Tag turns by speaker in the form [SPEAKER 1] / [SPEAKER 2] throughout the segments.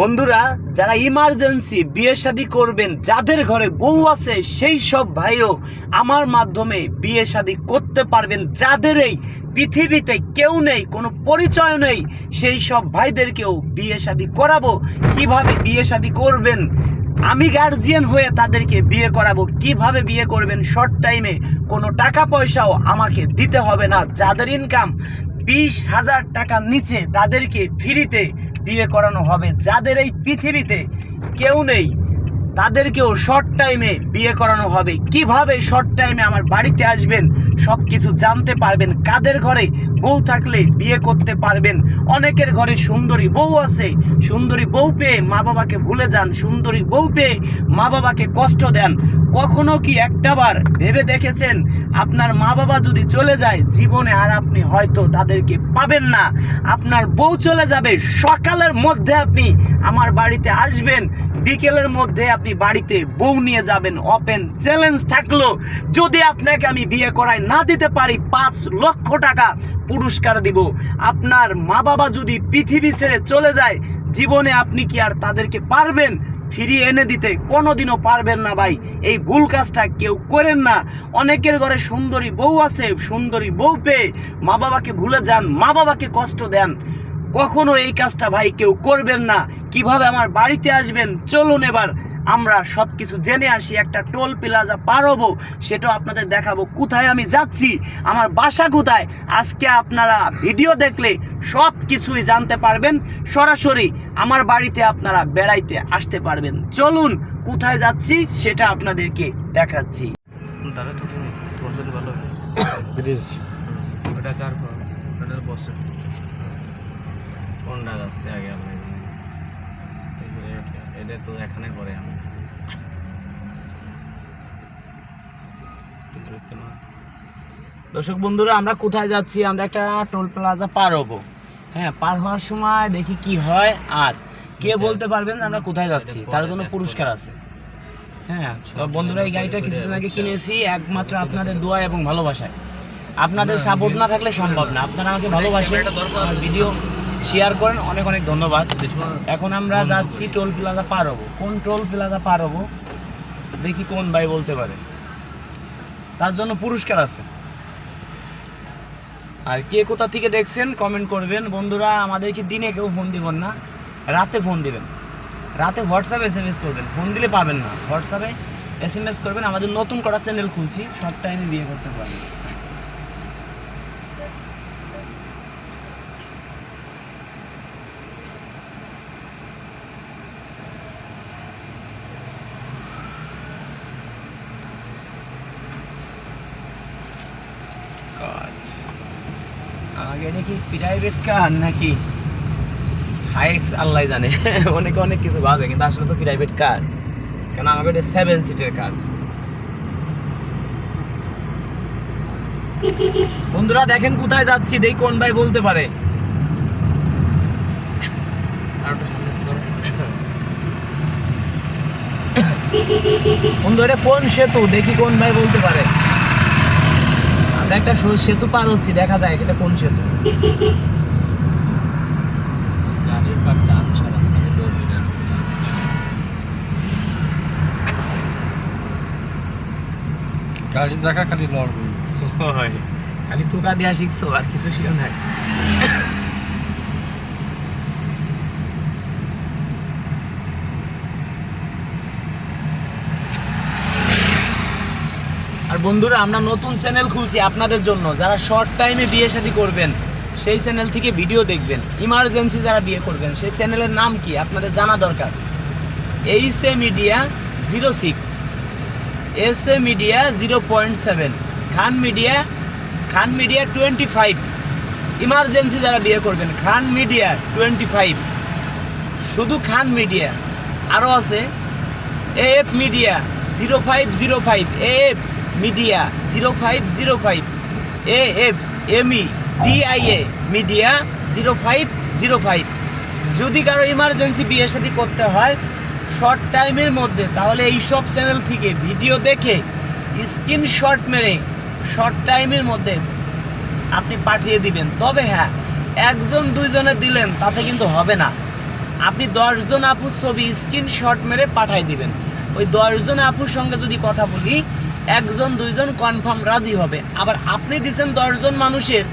[SPEAKER 1] বন্ধুরা, যারা ইমার্জেন্সি বিয়ে শাদী করবেন, যাদের ঘরে বউ আছে, সেই সব ভাইও আমার মাধ্যমে বিয়ে শাদী করতে পারবেন। যাদের এই পৃথিবীতে কেউ নেই, কোনো পরিচয় নেই, সেই সব ভাইদেরকেও বিয়ে শাদী করাবো। কীভাবে বিয়ে শাদী করবেন? আমি গার্জিয়ান হয়ে তাদেরকে বিয়ে করাবো। কীভাবে বিয়ে করবেন? শর্ট টাইমে কোনো টাকা পয়সাও আমাকে দিতে হবে না। যাদের ইনকাম বিশ হাজার টাকার নিচে তাদেরকে ফ্রিতে বিয়ে করানো হবে। যাদের এই পৃথিবীতে কেউ নেই, তাদেরকেও শর্ট টাইমে বিয়ে করানো হবে। কীভাবে শর্ট টাইমে আমার বাড়িতে আসবেন সব কিছু জানতে পারবেন। কাদের ঘরে বউ থাকলে বিয়ে করতে পারবেন? অনেকের ঘরে সুন্দরী বউ আছে, সুন্দরী বউ পেয়ে মা বাবাকে ভুলে যান, সুন্দরী বউ পেয়ে মা বাবাকে কষ্ট দেন। কখনো কি একটাবার ভেবে দেখেছেন? আপনার মা বাবা যদি চলে যায়, জীবনে আর আপনি হয়তো তাদেরকে পাবেন না। আপনার বউ চলে যাবে, সকালের মধ্যে আপনি আমার বাড়িতে আসবেন, বিকেলের মধ্যে আপনি বাড়িতে বউ নিয়ে যাবেন। ওপেন চ্যালেঞ্জ থাকল। যদি আপনাকে আমি বিয়ে করাই না দিতে পারি, পাঁচ লক্ষ টাকা পুরস্কার দিব। আপনার মা বাবা যদি পৃথিবী ছেড়ে চলে যায়, জীবনে আপনি কি আর তাদেরকে পারবেন? ফিরিয়ে এনে দিতে কোনোদিনও পারবেন না ভাই। এই ভুল কাজটা কেউ করেন না। অনেকের ঘরে সুন্দরী বউ আছে, সুন্দরী বউ পেয়ে মা বাবাকে ভুলে যান মা বাবাকে কষ্ট দেন। কখনো এই কাজটা ভাই কেউ করবেন না। কীভাবে আমার বাড়িতে আসবেন? চলুন এবার। আমরা সব কিছু জেনে আসি, একটা টোল প্লাজা পার হব সেটাও আপনাদের দেখাবো। কোথায় আমি যাচ্ছি? আমার বাসা কোথায়? আজকে আপনারা ভিডিও দেখলে সব কিছুই জানতে পারবেন। সরাসরি আমার বাড়িতে আপনারা বেড়াইতে আসতে পারবেন। চলুন কোথায় যাচ্ছি সেটা আপনাদেরকে দেখাচ্ছি।
[SPEAKER 2] তো এটা এখানে করে আমি।
[SPEAKER 1] দর্শক বন্ধুরা আমরা কোথায় যাচ্ছি? আমরা একটা টোল প্লাজা পার হব। হ্যাঁ পার হওয়ার সময় দেখি কি হয় আর কে বলতে পারবেন আমরা কোথায় যাচ্ছি? তার জন্য পুরস্কার আছে। হ্যাঁ বন্ধুরা এই গাড়িটা কিছুদিন আগে কিনেছি একমাত্র আপনাদের দোয়া এবং ভালোবাসায়। আপনাদের সাপোর্ট না থাকলে সম্ভব না। আপনারা আমাকে ভালোবাসেন। আমার ভিডিও শেয়ার করেন। অনেক অনেক ধন্যবাদ। এখন আমরা যাচ্ছি টোল প্লাজা পার হব। কোন টোল প্লাজা পার হব? দেখি কোন ভাই বলতে পারে। তার জন্য পুরস্কার আছে। আর কে কোথা থেকে দেখছেন কমেন্ট করবেন। বন্ধুরা, আমাদেরকে দিনে কেউ ফোন দিবেন না। রাতে ফোন দিবেন। রাতে হোয়াটসঅ্যাপে এস এম এস করবেন। ফোন দিলে পাবেন না। হোয়াটসঅ্যাপে এস এম এস করবেন। আমাদের নতুন করা চ্যানেল খুলছি। সব টাইমে বিয়ে করতে পারবেন। আল্লাহ জানে। অনেকে অনেক কিছু ভাবে, কিন্তু আসলে তো প্রাইভেট কার কেন সেভেন কার বন্ধুরা, দেখেন কোথায় যাচ্ছি, দেখি কোন ভাই বলতে পারে। বন্ধু, এটা কোন সেতু? দেখি কোন ভাই বলতে পারে। আমরা একটা সেতু পার হচ্ছি দেখা যায় এটা কোন সেতু?
[SPEAKER 3] গাড়ি দেখা খালি লড়বে।
[SPEAKER 1] হয়। খালি টোকা দেওয়া শিখছো আর কিছু শিও নাই। আর বন্ধুরা, আমরা নতুন চ্যানেল খুলছি আপনাদের জন্য। যারা শর্ট টাইমে বিয়ে শাদী করবেন, সেই চ্যানেল থেকে ভিডিও দেখবেন। ইমার্জেন্সি যারা বিয়ে করবেন, সেই চ্যানেলের নাম কি? আপনাদের জানা দরকার। H A media zero six S A media zero point seven Khan media Khan media twenty five emergency যারা বিয়ে করবেন খান মিডিয়া টোয়েন্টি ফাইভ শুধু খান মিডিয়া আরও আছে F media zero five zero five F media zero five zero five. A F M E D I A media zero five zero five. যদি কারও emergency বিয়ে শাদী করতে হয় শর্ট টাইমের মধ্যে, তাহলে এই সব চ্যানেল থেকে ভিডিও দেখে স্ক্রিনশট মেরে শর্ট টাইমের মধ্যে আপনি পাঠিয়ে দিবেন। তবে হ্যাঁ একজন দুইজনে দিলেন, তাতে কিন্তু হবে না। আপনি দশজন আপুর ছবি স্ক্রিনশট মেরে পাঠাই দিবেন। ওই দশজন আপুর সঙ্গে যদি কথা বলি একজন, দুইজন কনফার্ম রাজি হবে। আবার আপনি দিচ্ছেন দশজন মানুষের,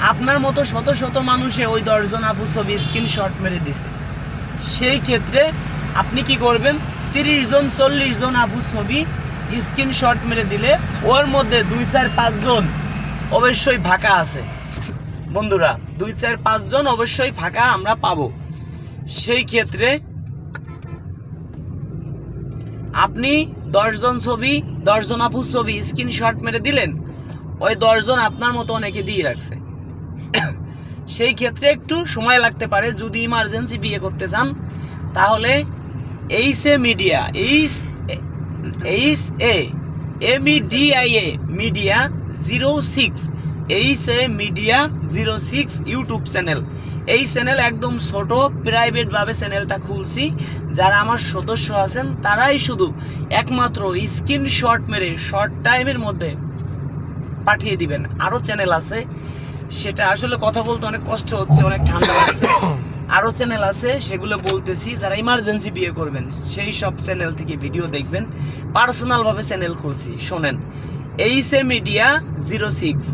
[SPEAKER 1] আপনার মতো শত শত মানুষে ওই দশজন আপুর ছবি স্ক্রিনশট মেরে দিছে। সেই ক্ষেত্রে আপনি কি করবেন? তিরিশ জন, চল্লিশ জন আপুর ছবি স্ক্রিনশট মেরে দিলে ওর মধ্যে দুই, চার পাঁচজন অবশ্যই ফাঁকা আছে। বন্ধুরা, দুই, চার পাঁচজন অবশ্যই ফাঁকা আমরা পাবো। সেই ক্ষেত্রে আপনি দশজন ছবি, দশজন আপুর ছবি স্ক্রিনশট মেরে দিলেন। ওই দশজন আপনার মতো অনেকে দিয়ে রাখছে। সেই ক্ষেত্রে একটু সময় লাগতে পারে, যদি ইমার্জেন্সি বিয়ে করতে চান, তাহলে H A media H H A, M E D I A media zero six H A media zero six YouTube channel এই চ্যানেল একদম ছোট প্রাইভেটভাবে চ্যানেলটা খুলছি। যারা আমার সদস্য আছেন, তারাই শুধু একমাত্র স্ক্রিনশট মেরে শর্ট টাইমের মধ্যে পাঠিয়ে দিবেন। আরও চ্যানেল আছে, সেটা আসলে কথা বলতে অনেক কষ্ট হচ্ছে, অনেক ঠান্ডা লাগছে। আরও চ্যানেল আছে, সেগুলো বলতেছি, যারা ইমার্জেন্সি বিয়ে করবেন, সেই সব চ্যানেল থেকে ভিডিও দেখবেন। পার্সোনালভাবে চ্যানেল খুলছি, শোনেন। H A media zero six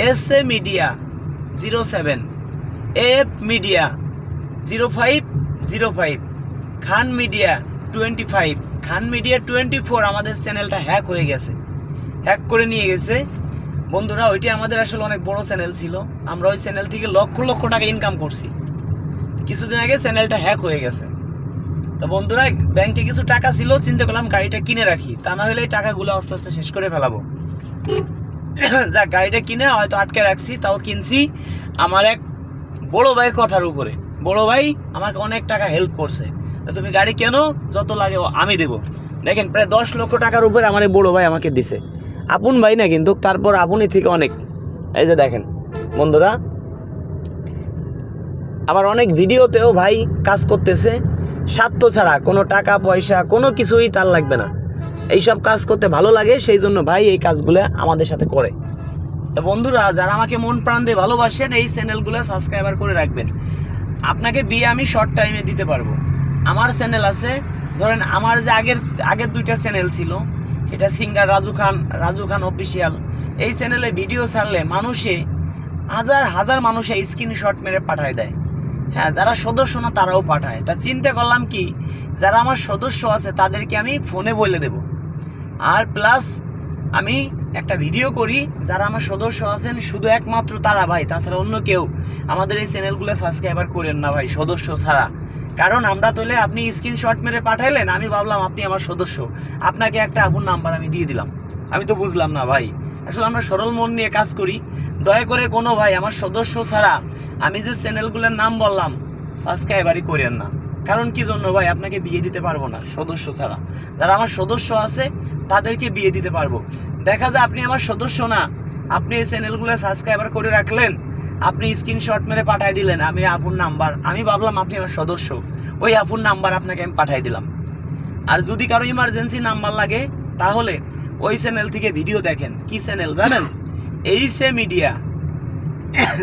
[SPEAKER 1] S A media zero seven F media zero five zero five Khan media twenty five Khan media twenty four আমাদের চ্যানেলটা হ্যাক হয়ে গেছে। হ্যাক করে নিয়ে গেছে। বন্ধুরা, ওইটি আমাদের আসলে অনেক বড় চ্যানেল ছিল। আমরা ওই চ্যানেল থেকে লক্ষ লক্ষ টাকা ইনকাম করছি। কিছুদিন আগে চ্যানেলটা হ্যাক হয়ে গেছে। তো বন্ধুরা ব্যাংকে কিছু টাকা ছিল, চিন্তা করলাম গাড়িটা কিনে রাখি। তা না হলে এই টাকাগুলো আস্তে আস্তে শেষ করে ফেলাবো। যাক, গাড়িটা কিনে হয়তো আটকে রাখছি, তাও কিনছি। আমার এক বড় ভাইয়ের কথার উপরে। বড় ভাই আমাকে অনেক টাকা হেল্প করছে। তুমি গাড়ি কেন, যত লাগে আমি দেবো। দেখেন, প্রায় দশ লক্ষ টাকার উপরে আমার বড় ভাই আমাকে দিছে। আপন ভাই না কিন্তু, তারপর আপনই থেকে অনেক। এই যে দেখেন, বন্ধুরা। আবার অনেক ভিডিওতেও ভাই কাজ করতেছে। স্বার্থ ছাড়া কোনো টাকা, পয়সা, কোনো কিছুই তার লাগবে না। এইসব কাজ করতে ভালো লাগে, সেই জন্য ভাই এই কাজগুলো আমাদের সাথে করে। তো বন্ধুরা, যারা আমাকে মন প্রাণ দিয়ে ভালোবাসেন, এই চ্যানেলগুলো সাবস্ক্রাইবার করে রাখবেন। আপনাকে বিয়ে আমি শর্ট টাইমে দিতে পারব। আমার চ্যানেল আছে, ধরেন আমার যে আগের আগের দুইটা চ্যানেল ছিল এটা সিঙ্গার রাজু খান রাজু খান অফিসিয়াল এই চ্যানেলে ভিডিও ছাড়লে মানুষে হাজার হাজার মানুষে স্ক্রিনশট মেরে পাঠায় দেয়। হ্যাঁ যারা সদস্য না, তারাও পাঠায়। তা চিন্তা করলাম কি, যারা আমার সদস্য আছে, তাদেরকে আমি ফোনে বলে দেব। আর প্লাস আমি একটা ভিডিও করি, যারা আমার সদস্য আছেন, শুধু একমাত্র তারা ভাই, তাছাড়া অন্য কেউ। আমাদের এই চ্যানেলগুলো সাবস্ক্রাইবার করেন না ভাই, সদস্য ছাড়া। কারণ আমরা তোলে আপনি স্ক্রিনশট মেরে পাঠাইলেন, আমি ভাবলাম আপনি আমার সদস্য। আপনাকে একটা আপন নাম্বার আমি দিয়ে দিলাম। আমি তো বুঝলাম না ভাই। আসলে আমরা সরল মন নিয়ে কাজ করি। দয়া করে কোনো ভাই, আমার সদস্য ছাড়া আমি যে চ্যানেলগুলোর নাম বললাম সাবস্ক্রাইবারই করেন না। কারণ কি জন্য ভাই, আপনাকে বিয়ে দিতে পারব না, সদস্য ছাড়া। যারা আমার সদস্য আছে তাদেরকে বিয়ে দিতে পারব। দেখা যায় আপনি আমার সদস্য না। আপনি এই চ্যানেলগুলো সাবস্ক্রাইবার করে রাখলেন, আপনি স্ক্রিনশট মেরে পাঠিয়ে দিলেন আমি আপুর নাম্বার। আমি ভাবলাম আপনি আমার সদস্য। ওই আপুর নাম্বার আপনাকে আমি পাঠিয়ে দিলাম। আর যদি কারও ইমার্জেন্সি নাম্বার লাগে, তাহলে ওই চ্যানেল থেকে ভিডিও দেখেন। কি চ্যানেল জানেন? H A media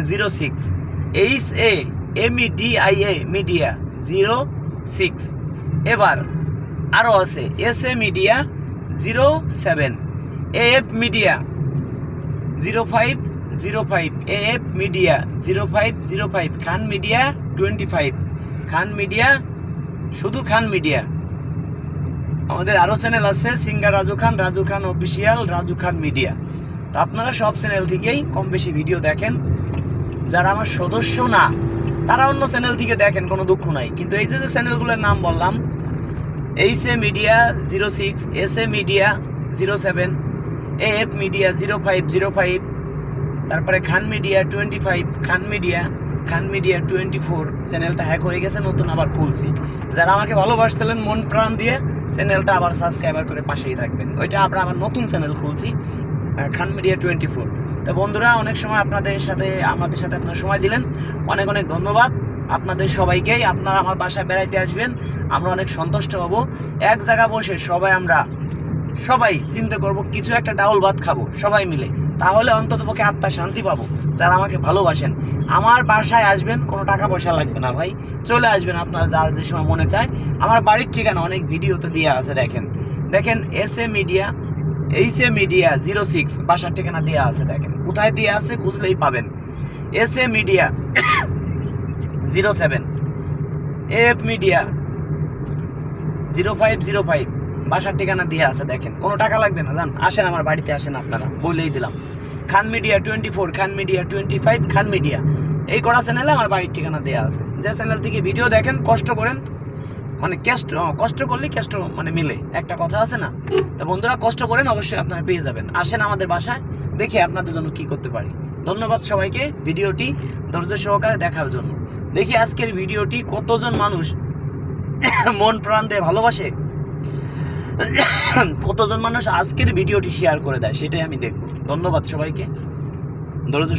[SPEAKER 1] zero six H A M E D I A media zero six এবার আরও আছে S A media zero seven A F media zero five zero five A F media zero five zero five Khan media twenty five Khan media শুধু Khan media আমাদের আরও channel আছে singer Raju Khan Raju Khan official Raju Khan media তো আপনারা সব channel থেকেই কম বেশি video দেখেন। যারা আমার সদস্য না, তারা অন্য চ্যানেল থেকে দেখেন, কোনো দুঃখ নাই। কিন্তু এই যে যে চ্যানেলগুলোর নাম বললাম H A media zero six S A media zero seven A F media zero five zero five তারপরে Khan media twenty five Khan media Khan media twenty four চ্যানেলটা হ্যাক হয়ে গেছে, নতুন আবার খুলছি। যারা আমাকে ভালোবাসছিলেন মন প্রাণ দিয়ে চ্যানেলটা আবার সাবস্ক্রাইবার করে পাশেই থাকবেন। ওইটা আমরা আবার নতুন চ্যানেল খুলছি খান মিডিয়া টোয়েন্টি ফোর তো বন্ধুরা, অনেক সময় আপনাদের সাথে, আমাদের সাথে আপনারা সময় দিলেন। অনেক অনেক ধন্যবাদ। আপনাদের সবাইকেই আপনারা আমার বাসায় বেড়াইতে আসবেন, আমরা অনেক সন্তুষ্ট হব। এক জায়গা বসে সবাই আমরা সবাই চিন্তা করব, কিছু একটা ডাউল ভাত খাব, সবাই মিলে। তাহলে অন্তত পক্ষে আত্মার শান্তি পাবো, যারা আমাকে ভালোবাসেন। আমার বাসায় আসবেন, কোনো টাকা পয়সা লাগবে না ভাই। চলে আসবেন আপনার যার যে সময় মনে চায়। আমার বাড়ির ঠিকানা অনেক ভিডিওতে দেওয়া আছে, দেখেন। দেখেন S A media H A media zero six বাসার ঠিকানা দেওয়া আছে, দেখেন। কোথায় দেওয়া আছে খুঁজলেই পাবেন। S A media zero seven. F media. Zero five zero five. বাসার ঠিকানা দিয়ে আছে, দেখেন। কোনো টাকা লাগবে না, জান? আসেন আমার বাড়িতে, আসেন আপনারা। বলেই দিলাম। Khan media twenty four, Khan media twenty five, Khan media. এই কটা চ্যানেলে আমার বাড়ির ঠিকানা দেওয়া আছে। যে চ্যানেল থেকে ভিডিও দেখেন, কষ্ট করেন মানে কষ্ট কষ্ট করলে কষ্ট মানে মিলে। একটা কথা আছে না? তো বন্ধুরা, কষ্ট করেন, অবশ্যই আপনারা পেয়ে যাবেন। আসেন আমাদের বাসায়, দেখে আপনাদের জন্য কি করতে পারি। ধন্যবাদ সবাইকে। ভিডিওটি ধৈর্য সহকারে দেখার জন্য। দেখি আজকের ভিডিওটি কতজন মানুষ মন প্রাণ দিয়ে ভালোবাসে? কতজন মানুষ আজকের ভিডিওটি শেয়ার করে দেয়, সেটাই আমি দেখব। ধন্যবাদ সবাইকে। দরজ